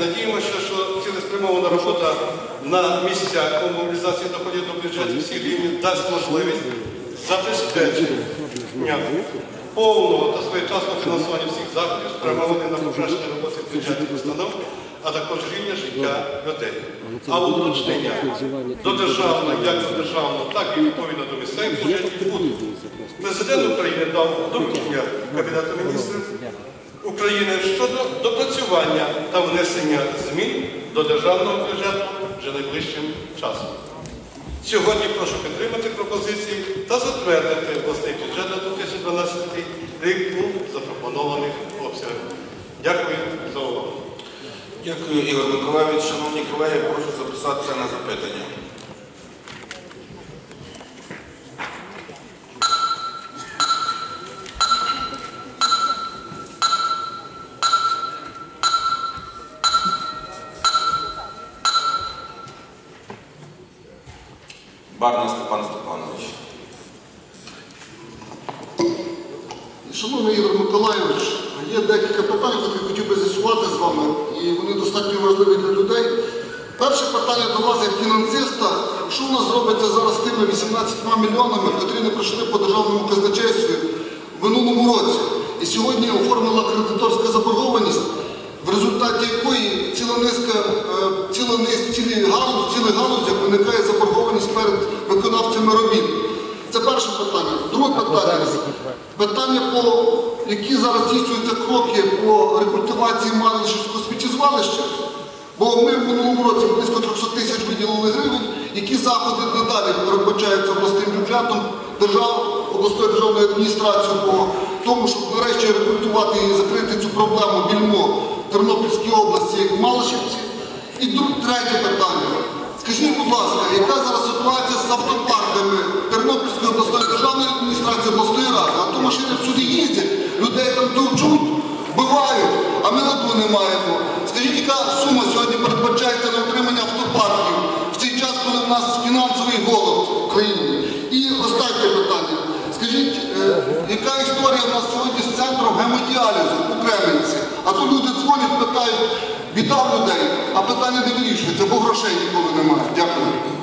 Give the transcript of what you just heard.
надіємося, що цілеспрямована робота на місцях по мобілізації доходів до бюджету всіх рівнів дасть можливість забезпечення повного та своєчасного фінансування всіх заходів, спрямованих на покращення роботи бюджетних установ, а також рівня життя людей. А уточнення до державного, як до державного, так і відповідно до місцевих бюджетів будуть. Президент України дав доручення Кабінету міністрів України щодо допрацювання та внесення змін до державного бюджету вже найближчим часом. Сьогодні прошу підтримати пропозиції та затвердити обласний бюджет на 2012 рік у запропонованих обсягах. Дякую за увагу. Дякую, Ігор Миколаївич. Шановні колеги, прошу записатися на запитання. Барна Степан Степанович. Шановний Ігор Миколайович, є декілька питань, які хотів би з'ясувати з вами, і вони достатньо важливі для людей. Перше питання до вас як фінансиста. Що у нас робиться зараз з тими 18 мільйонами, які не пройшли по державному казначействі в минулому році? І сьогодні оформила кредиторська заборгованість, в результаті якої ціла низка, е, ціла низка, цілі галузь, цілих галузях виникає заборгованість перед виконавцями робіт. Це перше питання. Друге питання. Питання, по які зараз здійснюються кроки по рекультивації Малишівського сміттєзвалища. Бо ми в минулому році близько 300 тисяч виділили гривень, які заходи надалі передбачаються обласним бюджетом держав, обласної державної адміністрації по тому, щоб нарешті рекультувати і закрити цю проблему більмо в Тернопільській області, як в Малишівці. І друг, третє питання. Ситуація з автопарками Тернопільської обласної державної адміністрації обласної ради? А то машини всюди їздять, людей там товчуть, вбивають, а ми ладу не маємо. Скажіть, яка сума сьогодні передбачається на отримання автопарків в цей час, коли в нас фінансовий голод в країні? І останнє питання. Скажіть, е, яка історія в нас сьогодні з центром гемодіалізу у Кременці? А то люди дзвонять, питають, біда людей, а питання не вирішується, бо грошей ніколи немає. Дякую.